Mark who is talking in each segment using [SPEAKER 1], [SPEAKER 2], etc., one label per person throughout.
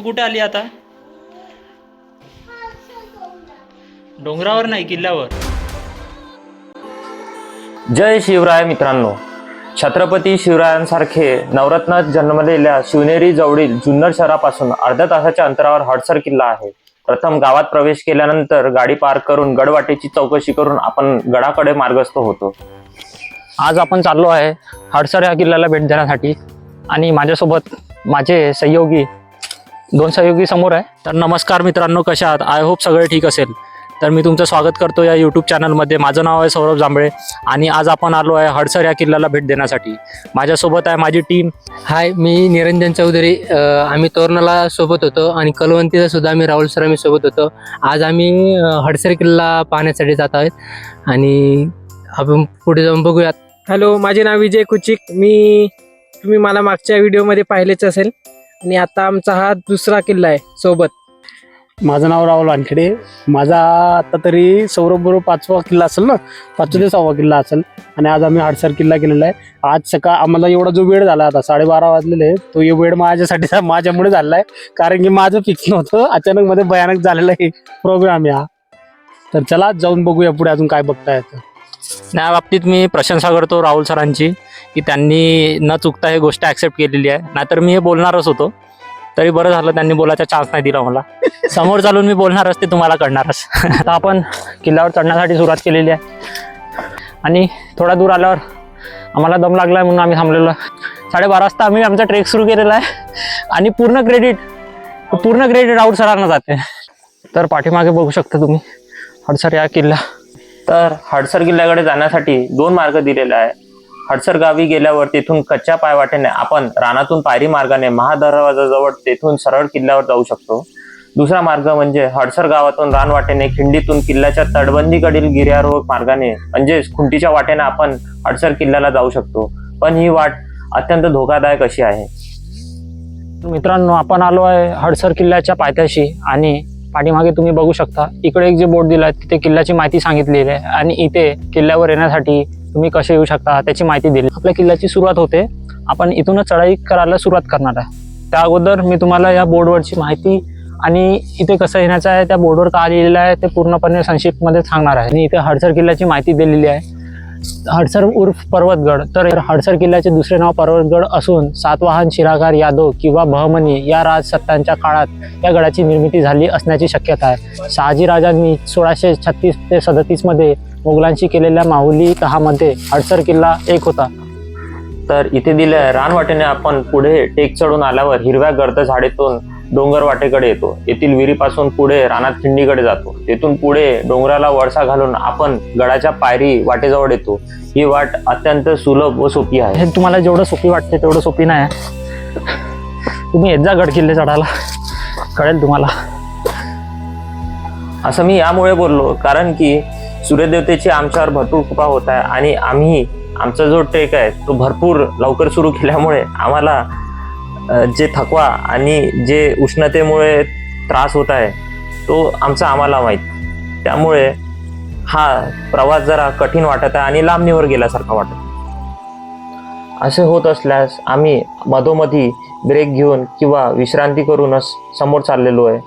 [SPEAKER 1] तू कुठे आली आता? डोंगरावर नाही किल्ल्यावर.
[SPEAKER 2] जय शिवराय मित्रांनो. छत्रपती शिवरायांसारखे नवरत्नात जन्मलेल्या शिवनेरी जवळील जुन्नर शहरापासून अर्ध्या तासाच्या अंतरावर हडसर किल्ला आहे. प्रथम गावात प्रवेश केल्यानंतर गाडी पार्क करून गडवाटेची चौकशी करून आपण गडाकडे मार्गस्थ होतो.
[SPEAKER 1] आज आपण चाललो आहे हडसर या किल्ल्याला भेट देण्यासाठी आणि माझ्यासोबत माझे सहयोगी दोन सहयोगी समोर आहे. तर नमस्कार मित्रांनो कशा आहात? आय होप सगळे ठीक असेल. तर मी तुमचं स्वागत करतो या यूट्यूब चॅनलमध्ये माझं नाव आहे सौरभ जांभळे आणि आज आपण आलो आहे हडसर या किल्ल्याला भेट देण्यासाठी. माझ्यासोबत आहे माझी टीम
[SPEAKER 3] हाय मी निरंजन चौधरी. आम्ही तोरणाला सोबत होतो आणि कलवंतीला सुद्धा आम्ही राहुल सर आम्ही सोबत होतो. आज आम्ही हडसर किल्ला पाहण्यासाठी जात आहोत. आणि आपण पुढे जाऊन बघूयात.
[SPEAKER 4] हॅलो माझे नाव विजय कुचिक. मी तुम्ही मला मागच्या व्हिडिओमध्ये पाहिलेच असेल. आणि आता आमचा हा दुसरा किल्ला आहे सोबत.
[SPEAKER 5] माझं नाव राहुल वानखेडे. माझा आता तरी सौरभ बरोबर पाचवा किल्ला असेल ना? पाचवा ते सहावा किल्ला असेल. आणि आज आम्ही हाडसर किल्ला केलेला आहे. आज सकाळ आम्हाला एवढा जो वेळ झाला आता साडेबारा वाजलेले आहे, तो ये वेळ माझ्यासाठी माझ्यामुळे झालेला आहे कारण की माझं फिक्स नव्हतं अचानक मध्ये भयानक झालेला आहे प्रोग्राम हा तर चला जाऊन बघूया पुढे अजून काय बघता येतं.
[SPEAKER 1] या बाबतीत मी प्रशंसा करतो राहुल सरांची की त्यांनी न चुकता ही गोष्ट ॲक्सेप्ट केलेली आहे. नाहीतर मी हे बोलणारच होतो. तरी बरं झालं त्यांनी बोलायचा चान्स नाही दिला मला. समोर चालून मी बोलणारच ते तुम्हाला कळणारच. आता आपण किल्ल्यावर चढण्यासाठी सुरुवात केलेली आहे. आणि थोडा दूर आल्यावर आम्हाला दम लागला आहे म्हणून आम्ही थांबलेलो साडेबारा वाजता आम्ही आमचा ट्रेक सुरू केलेला आहे. आणि पूर्ण क्रेडिट पूर्ण क्रेडिट राहुल सरांना जाते. तर पाठीमागे बघू शकता तुम्ही हडसर या किल्ला
[SPEAKER 2] तर हडसर किल्ल्याकडे जाण्यासाठी दोन मार्ग दिलेले आहे हडसर गावी गेल्यावर तिथून कच्च्या पायवाटेने आपण रानातून पायरी मार्गाने महादरवाजाजवळ तेथून सरळ किल्ल्यावर जाऊ शकतो. दुसरा मार्ग म्हणजे हडसर गावातून रानवाटेने खिंडीतून किल्ल्याच्या तटबंदीकडील गिर्यारोहक मार्गाने म्हणजेच खुंटीच्या वाटेने आपण हडसर किल्ल्याला जाऊ शकतो. पण ही वाट अत्यंत धोकादायक अशी आहे.
[SPEAKER 1] मित्रांनो आपण आलो आहे हडसर किल्ल्याच्या पायथ्याशी आणि पाठीमागे तुम्ही बघू शकता. इकडे एक जे बोर्ड दिला आहे तिथे किल्ल्याची माहिती सांगितलेली आहे आणि इथे किल्ल्यावर येण्यासाठी तुम्ही कसे येऊ शकता त्याची माहिती दिली. आपल्या किल्ल्याची सुरुवात होते. आपण इथूनच चढाई करायला सुरुवात करणार आहे. त्या अगोदर मी तुम्हाला या बोर्डवरची माहिती आणि इथे कसं येण्याचं आहे त्या बोर्डवर का लिहिलेलं आहे ते पूर्णपणे संक्षिप्तमध्ये सांगणार आहे. आणि इथे हडसर किल्ल्याची माहिती दिलेली आहे. हडसर उर्फ पर्वतगड. तर हडसर किल्ल्याचे दुसरे नाव पर्वतगड असून सातवाहन शिराकार यादव किंवा बहमनी या राजसत्तांच्या काळात या गडाची निर्मिती झाली असण्याची शक्यता आहे. शहाजीराजांनी सोळाशे छत्तीस ते सदतीसमध्ये मुघलांशी केलेल्या माहुली तहामध्ये हडसर किल्ला एक होता.
[SPEAKER 2] तर इथे दिल्या रानवाटेने आपण पुढे टेक चढून आल्यावर हिरव्या गर्द झाडीतून डोंगर वाटेकडे येतो. येथील विहिरीपासून पुढे रानात खिंडीकडे जातो. तेथून पुढे डोंगराला वळसा घालून आपण गडाच्या पायरी वाटेजवळ येतो. ही वाट अत्यंत सुलभ व सोपी आहे.
[SPEAKER 1] हे तुम्हाला जेवढं सोपी वाटते तेवढं सोपी नाही. आहे तुम्ही जा गड किल्ले चढायला. कळेल तुम्हाला.
[SPEAKER 2] असं मी यामुळे बोललो कारण की सूर्यदेवतेची आमच्यावर भरपूर कृपा होत आहे आणि आम्ही आमचा जो ट्रेक आहे तो भरपूर लवकर सुरू केल्यामुळे आम्हाला जे थकवा आणि जे उष्णतेमुळे त्रास होत आहे तो आमचा आम्हाला माहीत. त्यामुळे हा प्रवास जरा कठीण वाटत आहे आणि लांबणीवर गेल्यासारखा वाटत असे होत असल्यास आम्ही मधोमधी ब्रेक घेऊन किंवा विश्रांती करूनच समोर चाललेलो आहे.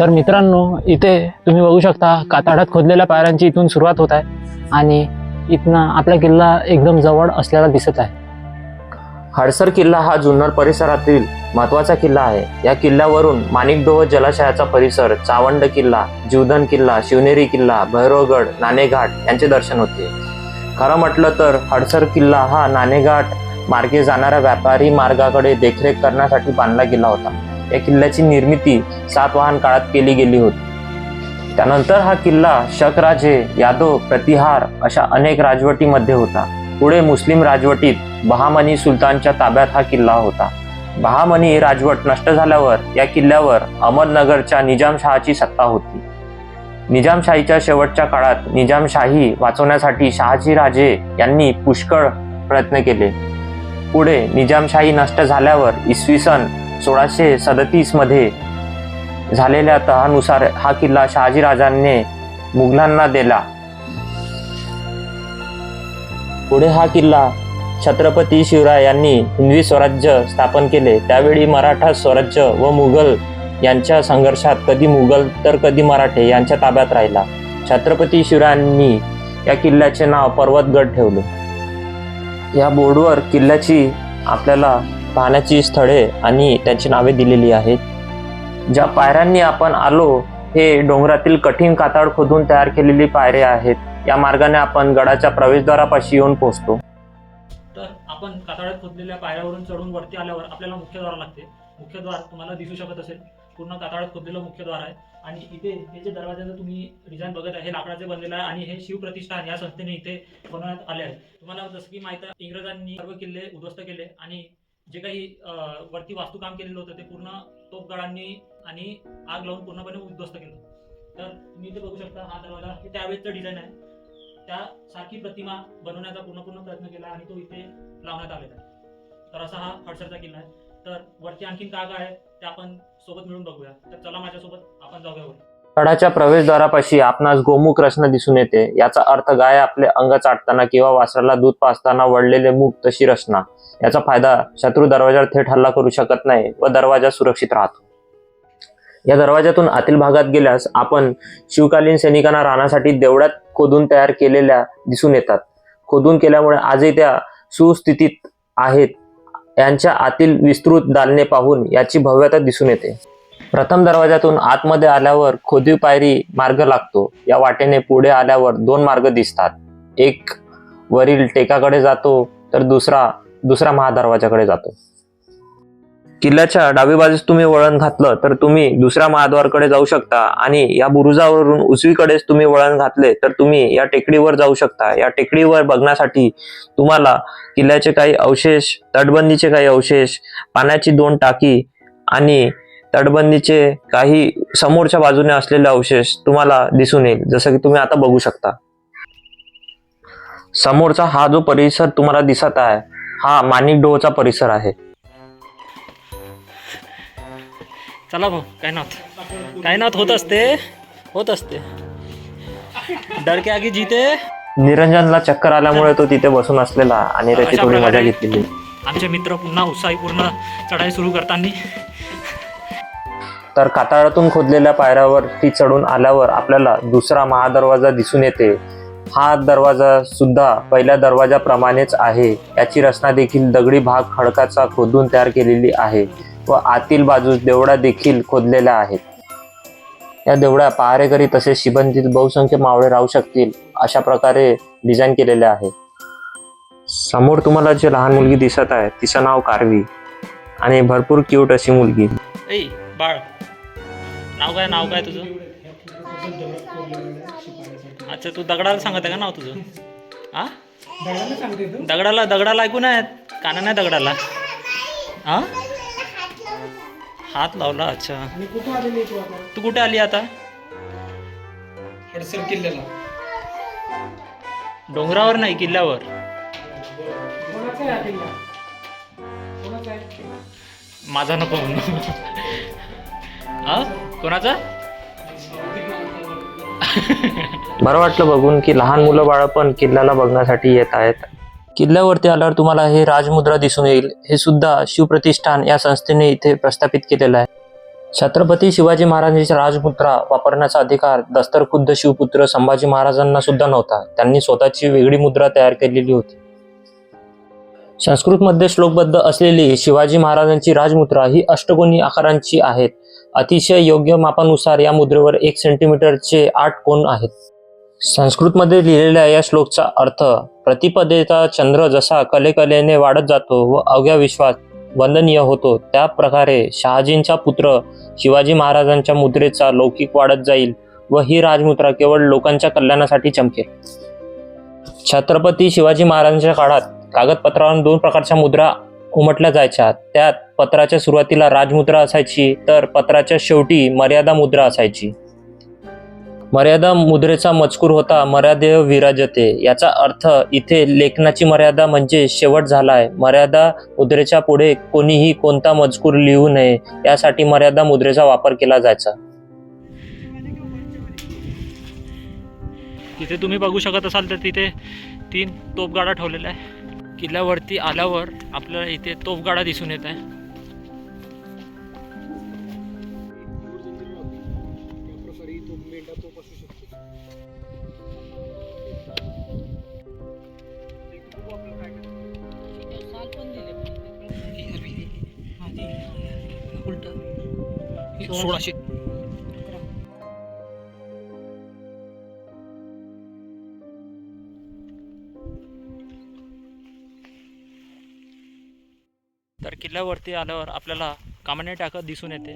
[SPEAKER 1] तर मित्रांनो इथे तुम्ही बघू शकता कातडात खोदलेल्या पायऱ्यांची इथून सुरुवात होत आहे आणि इथनं आपला किल्ला एकदम जवळ असलेला दिसत आहे.
[SPEAKER 2] हडसर किल्ला हा जुन्नर परिसरातील महत्त्वाचा किल्ला आहे. या किल्ल्यावरून माणिकडोह जलाशयाचा परिसर चावंड किल्ला जीवधन किल्ला शिवनेरी किल्ला भैरवगड नाणेघाट यांचे दर्शन होते. खरं म्हटलं तर हडसर किल्ला हा नाणेघाट मार्गे जाणाऱ्या व्यापारी मार्गाकडे देखरेख करण्यासाठी बांधला गेला होता. या किल्ल्याची निर्मिती सातवाहन काळात केली गेली होती. त्यानंतर हा किल्ला शकराजे यादव प्रतिहार अशा अनेक राजवटीमध्ये होता. पुढे मुस्लिम राजवटीत बहामनी सुलतानच्या ताब्यात हा किल्ला होता. बहामनी राजवट नष्ट झाल्यावर या किल्ल्यावर अहमदनगरच्या निजामशहाची सत्ता होती. निजामशाहीच्या शेवटच्या काळात निजामशाही वाचवण्यासाठी शहाजीराजे यांनी पुष्कळ प्रयत्न केले. पुढे निजामशाही नष्ट झाल्यावर इसवी सन सोळाशे सदतीसमध्ये झालेल्या तहानुसार हा किल्ला शहाजी राजांनी मुघलांना दिला. पुढे हा किल्ला छत्रपती शिवराय यांनी हिंदवी स्वराज्य स्थापन केले. त्यावेळी मराठा स्वराज्य व मुघल यांच्या संघर्षात कधी मुघल तर कधी मराठे यांच्या ताब्यात राहिला. छत्रपती शिवरायांनी या किल्ल्याचे नाव पर्वतगड ठेवले. या बोर्डवर किल्ल्याची आपल्याला पाहण्याची स्थळे आणि त्यांची नावे दिलेली आहेत. ज्या पायऱ्यांनी आपण आलो हे डोंगरातील कठीण कातळ खोदून तयार केलेली पायऱ्या आहेत. या मार्गाने आपण गडाच्या प्रवेशद्वारापाशी येऊन पोहोचतो.
[SPEAKER 6] तर आपण कातळ्यात खोदलेल्या पायऱ्यावरून चढून वरती आल्यावर आपल्याला मुख्यद्वार लागते. मुख्यद्वार तुम्हाला दिसू शकत असेल. पूर्ण कातळ्यात खोदलेलं मुख्यद्वार आहे. आणि इथे हे जे दरवाजाचं तुम्ही डिझाईन बघत आहे हे लाकडाचे बनलेलं आहे आणि हे शिवप्रतिष्ठान या संस्थेने इथे बनवण्यात आले आहे. तुम्हाला जसं की माहिती आहे इंग्रजांनी सर्व किल्ले उद्ध्वस्त केले आणि जे काही वरती वास्तुकाम केलेलं होतं ते पूर्ण तोफगडांनी आणि आग लावून पूर्णपणे उद्ध्वस्त केलं. तर तुम्ही इथे बघू शकता हा दरवाजा हे त्यावेळेचं डिझाईन आहे. त्या सारखी प्रतिमा बनवण्याचा पूर्ण पूर्ण प्रयत्न केला आणि तो इथे लावण्यात आलेला आहे. तर असा हा हडसरचा किल्ला आहे. तर वरती आणखीन काय काय आहे ते आपण सोबत मिळून बघूया. तर चला माझ्यासोबत आपण जाऊया वर
[SPEAKER 2] गडाच्या प्रवेशद्वारापाशी आपणास गोमुख रचना दिसून येते. याचा अर्थ गाय आपले अंग चाटताना किंवा वासराला दूध पाजताना वळलेले मुख तशी रचना. याचा फायदा शत्रू दरवाजावर थेट हल्ला करू शकत नाही व दरवाजा सुरक्षित राहतो. या दरवाजातून आतील भागात गेल्यास आपण शिवकालीन सैनिकांना राहण्यासाठी देवळात खोदून तयार केलेल्या दिसून येतात. खोदून केल्यामुळे आजही त्या सुस्थितीत आहेत. यांच्या आतील विस्तृत दालने पाहून याची भव्यता दिसून येते. प्रथम दरवाजातून आतमध्ये आल्यावर खोदीव पायरी मार्ग लागतो. या वाटेने पुढे आल्यावर दोन मार्ग दिसतात. एक वरील टेकाकडे जातो तर दुसरा दुसरा महादरवाजाकडे जातो. किल्ल्याच्या डावी बाजूस तुम्ही वळण घातलं तर तुम्ही दुसऱ्या महाद्वारकडे जाऊ शकता. आणि या बुरुजावरून उजवीकडेच तुम्ही वळण घातले तर तुम्ही या टेकडीवर जाऊ शकता. या टेकडीवर बघण्यासाठी तुम्हाला किल्ल्याचे काही अवशेष तटबंदीचे काही अवशेष पाण्याची दोन टाकी आणि तटबंदीचे काही समोरच्या बाजूने असलेले अवशेष तुम्हाला दिसून येईल जसं की तुम्ही आता बघू शकता. समोरचा हा जो परिसर तुम्हाला दिसत आहे हा माणिक डोहचा परिसर आहे.
[SPEAKER 6] चला भाऊ काय नाथ काय नाथ होत असते? होत असते. डर के आगे जीते.
[SPEAKER 2] निरंजनला चक्कर आल्यामुळे तो तिथे बसून असलेला आणि त्याची थोडी मजा घेतलेली.
[SPEAKER 6] आमचे मित्र पुन्हा उत्साही पूर्ण चढाई सुरू करताना.
[SPEAKER 2] तर कातळातून खोदलेल्या पायऱ्यावर ती चढून आल्यावर आपल्याला दुसरा महादरवाजा दिसून येते. हा दरवाजा सुद्धा पहिल्या दरवाजाप्रमाणेच आहे. याची रचना देखील दगडी भाग खडकाचा खोदून तयार केलेली आहे. व आतील बाजूस देवळा देखील खोदलेल्या आहेत या देवळ्या पहारेकरी तसेच शिबंदीत बहुसंख्य मावळे राहू शकतील अशा प्रकारे डिझाईन केलेले आहे. समोर तुम्हाला जे लहान मुलगी दिसत आहे तिचं नाव कारवी आणि भरपूर क्यूट अशी मुलगी.
[SPEAKER 6] ऐ बाळ. नाव काय नाव काय तुझं? अच्छा तू दगडाला सांगत आहे का नाव तुझं? हा दगडाला दगडाला ऐकून आहेत काना नाही दगडाला. हा हात लावला अच्छा. तू कुठे आली आता?
[SPEAKER 4] हडसर किल्ल्याला.
[SPEAKER 6] डोंगरावर नाही किल्ल्यावर.
[SPEAKER 4] कोणाचा आहे हा किल्ला? कोणाचा आहे?
[SPEAKER 6] माझा नको हा? कोणाचा?
[SPEAKER 2] बरं वाटलं बघून की लहान मुलं बाळ पण किल्ल्याला बघण्यासाठी येत आहेत. किल्ल्यावरती आल्यावर तुम्हाला हे राजमुद्रा दिसून येईल. हे सुद्धा शिवप्रतिष्ठान या संस्थेने इथे प्रस्थापित केलेलं आहे. छत्रपती शिवाजी महाराजांची राजमुद्रा वापरण्याचा अधिकार दस्तर खुद्द शिवपुत्र संभाजी महाराजांना सुद्धा नव्हता. त्यांनी स्वतःची वेगळी मुद्रा तयार केलेली होती. संस्कृतमध्ये श्लोकबद्ध असलेली शिवाजी महाराजांची राजमुद्रा ही अष्टकोनी आकारांची आहेत. अतिशय योग्य मापानुसार या मुद्रेवर एक सेंटीमीटरचे आठ कोण आहेत. संस्कृतमध्ये लिहिलेल्या या श्लोकचा अर्थ प्रतिपदेचा चंद्र जसा कलेकलेने वाढत जातो व अवघ्या विश्वास वंदनीय होतो त्या प्रकारे शहाजींचा पुत्र शिवाजी महाराजांच्या मुद्रेचा लौकिक वाढत जाईल व ही राजमुद्रा केवळ लोकांच्या कल्याणासाठी चमकेल. छत्रपती शिवाजी महाराजांच्या काळात कागदपत्रावर दोन प्रकारच्या मुद्रा उमटल्या जायच्या. त्यात पत्राच्या सुरुवातीला राजमुद्रा असायची तर पत्राच्या शेवटी मर्यादा मुद्रा असायची. मर्यादा मुद्रेचा मजकूर होता मर्यादे विराजते. याचा अर्थ इथे लेखनाची मर्यादा म्हणजे शेवट झालाय. मर्यादा मुद्रेच्या पुढे कोणीही कोणता मजकूर लिहू नये यासाठी मर्यादा मुद्रेचा वापर केला जायचा.
[SPEAKER 6] तिथे तुम्ही बघू शकत असाल तर तिथे तीन तोपगाडा ठेवलेला आहे किल्ल्यावरती आल्यावर आपल्याला इथे तोफगाडा दिसून येत आहे. सोळाशे. तर किल्ल्यावरती आल्यावर आपल्याला कामाने टाकत दिसून येते.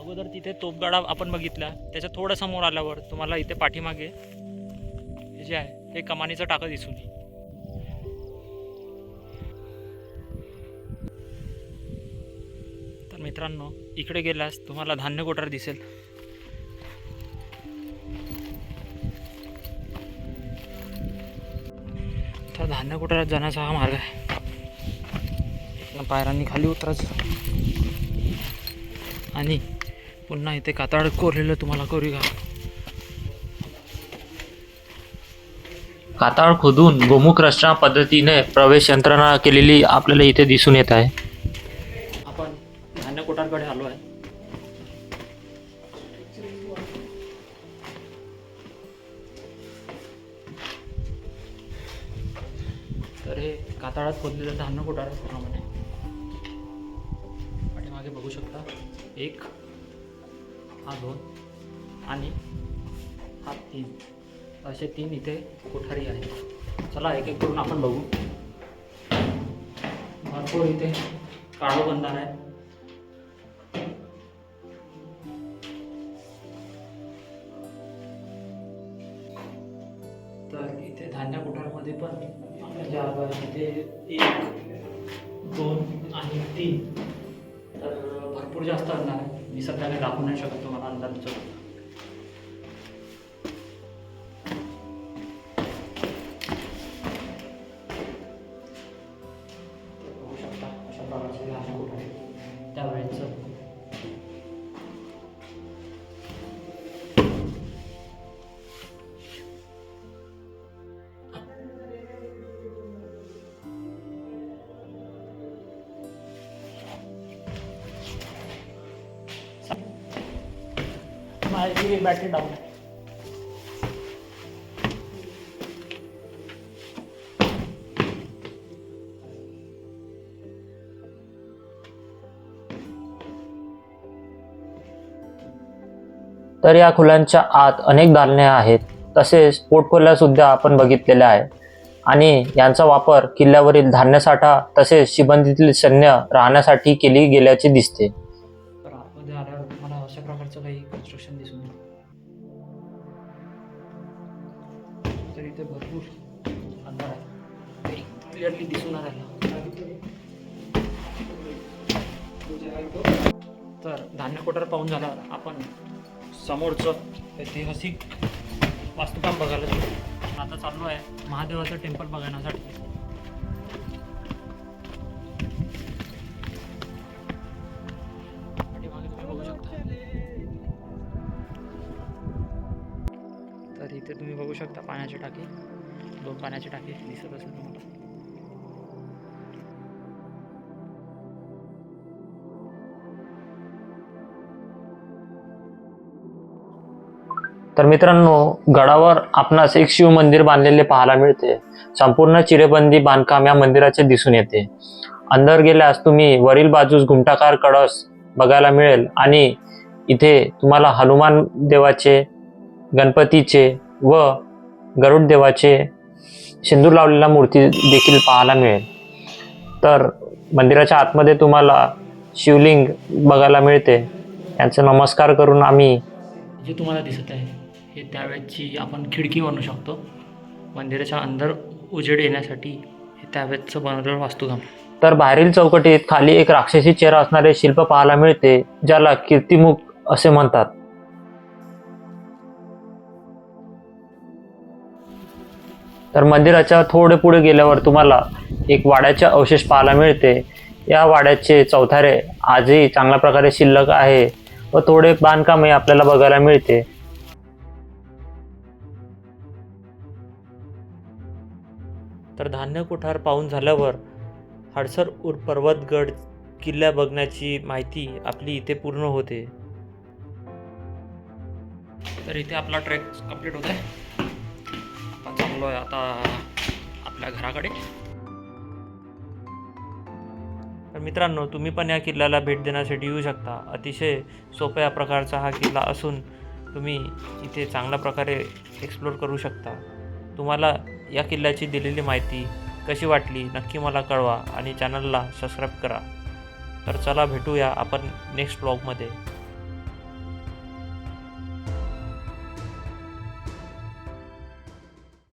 [SPEAKER 6] अगोदर तिथे तोपगाडा आपण बघितला त्याच्या थोडं समोर आल्यावर तुम्हाला इथे पाठीमागे हे जे आहे हे कमानीचं टाकं दिसून येईल. मित्रांनो इकडे गेल्यास तुम्हाला धान्य कोठार दिसेल. तर धान्य कोठारात जाण्याचा हा मार्ग आहे. पायरांनी खाली उतरायचं. आणि पुन्हा इथे कातळ कोरलेलं तुम्हाला करू
[SPEAKER 2] काताळ खोदून गोमुख रचना पद्धतीने प्रवेश यंत्रणा केलेली आपल्याला इथे दिसून येत आहे.
[SPEAKER 6] आपण धान्य कोठारकडे आलो आहे. तर हे कातळात खोदलेलं धान्य कोटार आहे पूर्णपणे. पाठीमागे बघू शकता एक हा दोन आणि हा तीन. असे तीन इथे कोठारी आहेत. चला एक एक करून आपण बघू. भरपूर इथे काळो बंधार आहे. पण आपण एक दोन आणि तीन तर भरपूर जास्त अंदाज आहे मी सध्या काही दाखवू नाही शकत तुम्हाला अंदाजचं बघू धान्य माझी बॅटरी डाऊन आहे
[SPEAKER 2] तर या खुल्यांच्या आत अनेक दालने आहेत तसेच पोटखोल्या सुद्धा आपण बघितलेल्या आहे. आणि यांचा वापर किल्ल्यावरील धान्यसाठा तसेच शिबंदीतील सैन्य राहण्यासाठी केली गेल्याचे दिसते.
[SPEAKER 6] आल्यावर तुम्हाला अशा प्रकारचं काही कन्स्ट्रक्शन दिसून इथे भरपूर. अंधार आहे क्लिअरली दिसून राहिला तर धान्य कोठार पाहून झाल्यावर आपण समोरचं ऐतिहासिक वास्तुकाम बघायला जाऊ. आता चालू आहे महादेवाचं टेम्पल बघण्यासाठी. पाण्याची टाकी. दोन पाण्याची टाकी. दिसत असेल तुम्हाला.
[SPEAKER 2] तर मित्रांनो गडावर आपणास एक शिव मंदिर बांधलेले पाहायला मिळते. संपूर्ण चिरेबंदी बांधकाम या मंदिराचे दिसून येते. अंदर गेल्यास तुम्ही वरील बाजूस घुमटाकार कळस बघायला मिळेल आणि इथे तुम्हाला हनुमान देवाचे गणपतीचे व गरुड देवाचे सिंदूर लावलेला मूर्ती देखील पाहायला मिळेल. तर मंदिराच्या आतमध्ये तुम्हाला शिवलिंग बघायला मिळते. यांचे नमस्कार करून आम्ही
[SPEAKER 6] जे तुम्हाला दिसत आहे हे त्यावेळेची आपण खिडकी बनवू शकतो. मंदिराच्या अंदर उजेड येण्यासाठी हे त्यावेळेचं बनवलेलं वास्तुकाम
[SPEAKER 2] तर बाहेरील चौकटीत खाली एक राक्षसी चेहरा असणारे शिल्प पाहायला मिळते ज्याला कीर्तिमुख असे म्हणतात. तर मंदिराच्या थोडे पुढे गेल्यावर तुम्हाला एक वाड्याचे अवशेष पाहायला मिळते. या वाड्याचे चौथारे आजही चांगल्या प्रकारे शिल्लक आहे व थोडे बांधकामही आपल्याला बघायला मिळते. तर धान्य कोठार पाहून झाल्यावर हडसर उर पर्वतगड किल्ल्या बघण्याची माहिती आपली इथे पूर्ण होते.
[SPEAKER 6] तर इथे आपला ट्रेक कंप्लीट होत आहे चाललो आहे आता आपल्या घराकडे.
[SPEAKER 2] तर मित्रांनो तुम्ही पण या किल्ल्याला भेट देण्यासाठी येऊ शकता. अतिशय सोप्या प्रकारचा हा किल्ला असून तुम्ही इथे चांगल्या प्रकारे एक्सप्लोर करू शकता. तुम्हाला या किल्ल्याची दिलेली माहिती कशी वाटली नक्की मला कळवा आणि चॅनलला सबस्क्राईब करा. तर चला भेटूया आपण नेक्स्ट ब्लॉगमध्ये